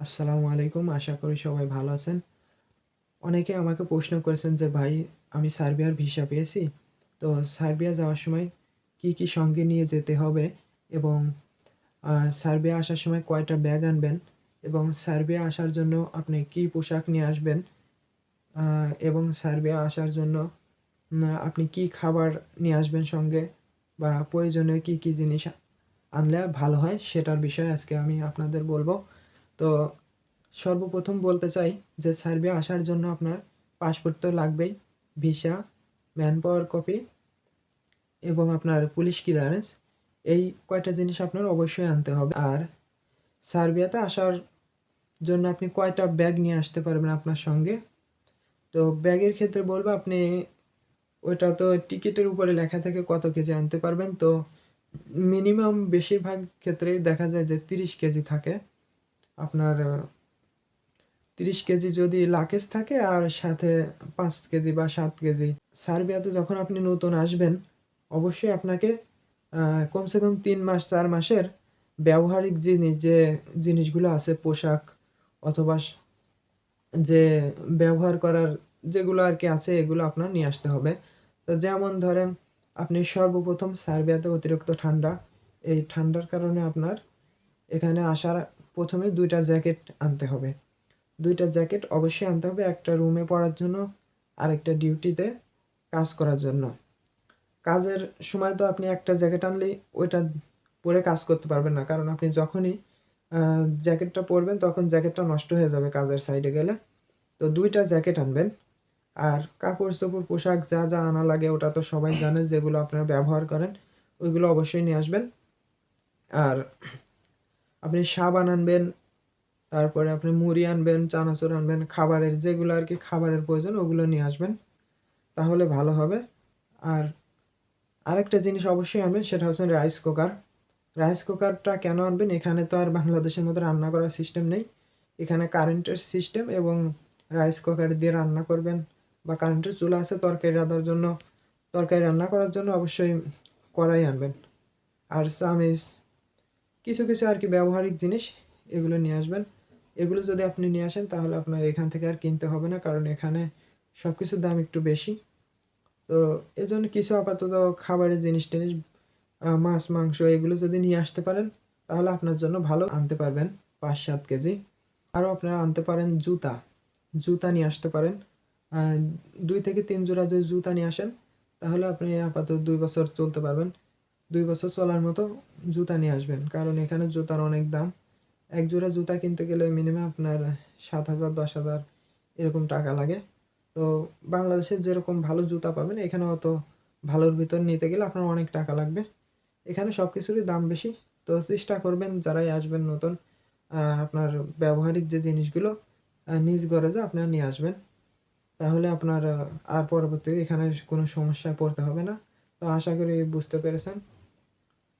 আসসালামু আলাইকুম, আশা করি সবাই ভালো আছেন। অনেকে আমাকে প্রশ্ন করেছেন যে, ভাই, আমি সার্বিয়ার ভিসা পেয়েছি, তো সার্বিয়া যাওয়ার সময় কি কি সঙ্গে নিয়ে যেতে হবে এবং সার্বিয়া আসার সময় কয়টা ব্যাগ আনবেন এবং সার্বিয়া আসার জন্য আপনি কি পোশাক নিয়ে আসবেন? এবং সার্বিয়া আসার জন্য আপনি কি খাবার নিয়ে আসবেন সঙ্গে বা প্রয়োজনীয় কি কি জিনিস আনলে ভালো হয় সেটার বিষয়ে আজকে আমি আপনাদের বলব। তো সর্বপ্রথম বলতে চাই যে সার্বিয়া আসার জন্য আপনার পাসপোর্ট তো লাগবেই ভিসা ম্যান পাওয়ার কপি এবং আপনার পুলিশ ক্লিয়ারেন্স এই কয়টা জিনিস আপনার অবশ্যই আনতে হবে। আর সার্বিয়াতে আসার জন্য আপনি কয়টা ব্যাগ নিয়ে আসতে পারবেন আপনার সঙ্গে? তো ব্যাগের ক্ষেত্রে বলব আপনি ওইটা তো টিকিটের উপরে লেখা থাকে কত কেজি আনতে পারবেন। তো মিনিমাম বেশিরভাগ ক্ষেত্রেই দেখা যায় যে তিরিশ কেজি থাকে। আপনার তিরিশ কেজি যদি লাকেজ থাকে আর সাথে পাঁচ কেজি বা সাত কেজি। সার্বিয়াতে যখন আপনি নতুন আসবেন, অবশ্যই আপনাকে কমসে কম তিন মাস, চার মাসের ব্যবহারিক জিনিস, যে জিনিসগুলো আছে, পোশাক অথবা যে ব্যবহার করার যেগুলো আর কি আছে, এগুলো আপনার নিয়ে আসতে হবে। তো যেমন ধরেন, আপনি সর্বপ্রথম সার্বিয়াতে অতিরিক্ত ঠান্ডা, এই ঠান্ডার কারণে আপনার এখানে আসার প্রথমে দুইটা জ্যাকেট আনতে হবে। দুইটা জ্যাকেট অবশ্যই আনতে হবে একটা রুমে পড়ার জন্য আর একটা ডিউটিতে কাজ করার জন্য। কাজের সময় তো আপনি একটা জ্যাকেট আনলেই ওইটা পরে কাজ করতে পারবেন না, কারণ আপনি যখনই জ্যাকেটটা পরবেন তখন জ্যাকেটটা নষ্ট হয়ে যাবে কাজের সাইডে গেলে। তো দুইটা জ্যাকেট আনবেন। আর কাপড় চোপড়, পোশাক যা যা আনা লাগে ওটা তো সবাই জানে, যেগুলো আপনারা ব্যবহার করেন, ওইগুলো অবশ্যই নিয়ে আসবেন। আর আপনি সাবান আনবেন, তারপরে আপনি মুড়ি আনবেন, চানাচুর আনবেন, খাবারের যেগুলো আর কি খাবারের প্রয়োজন ওগুলো নিয়ে আসবেন, তাহলে ভালো হবে। আর আরেকটা জিনিস অবশ্যই আনবেন, সেটা হচ্ছে রাইস কুকার রাইস কুকারটা কেন আনবেন? এখানে তো আর বাংলাদেশের মতো রান্না করার সিস্টেম নেই। এখানে কারেন্টের সিস্টেম এবং রাইস কুকার দিয়ে রান্না করবেন বা কারেন্টের চুলা আছে তরকারি রাঁধার জন্য, তরকারি রান্না করার জন্য অবশ্যই কড়াই আনবেন। আর চামিচ কিছু কিছু আর কি ব্যবহারিক জিনিস এগুলো নিয়ে আসবেন। এগুলো যদি আপনি নিয়ে আসেন তাহলে আপনার এখান থেকে আর কিনতে হবে না, কারণ এখানে সব কিছুর দাম একটু বেশি। তো এজন্য কিছু আপাতত খাবারের জিনিস টিনিস মাছ, মাংস এগুলো যদি নিয়ে আসতে পারেন, তাহলে আপনার জন্য ভালো। আনতে পারবেন পাঁচ, সাত কেজি। আরও আপনারা আনতে পারেন জুতা। জুতা নিয়ে আসতে পারেন। দুই থেকে তিন জোড়া যদি জুতা নিয়ে আসেন, তাহলে আপনি আপাতত দুই বছর চলতে পারবেন। দুই বছর চলার মতো জুতা নিয়ে আসবেন। কারণ এখানে জুতার অনেক দাম। এক জোড়া জুতা কিনতে গেলে মিনিমাম আপনার সাত হাজার, দশ হাজার এরকম টাকা লাগে। তো বাংলাদেশে যেরকম ভালো জুতা পাবেন, এখানে অত ভালোর ভিতর নিতে গেলে আপনার অনেক টাকা লাগবে। এখানে সব কিছুরই দাম বেশি। তো চেষ্টা করবেন যারাই আসবেন নতুন আপনার ব্যবহারিক যে জিনিসগুলো নিজ গরজে আপনারা নিয়ে আসবেন। তাহলে আপনার আর পরবর্তীতে এখানে কোনো সমস্যায় পড়তে হবে না। তো আশা করি বুঝতে পেরেছেন।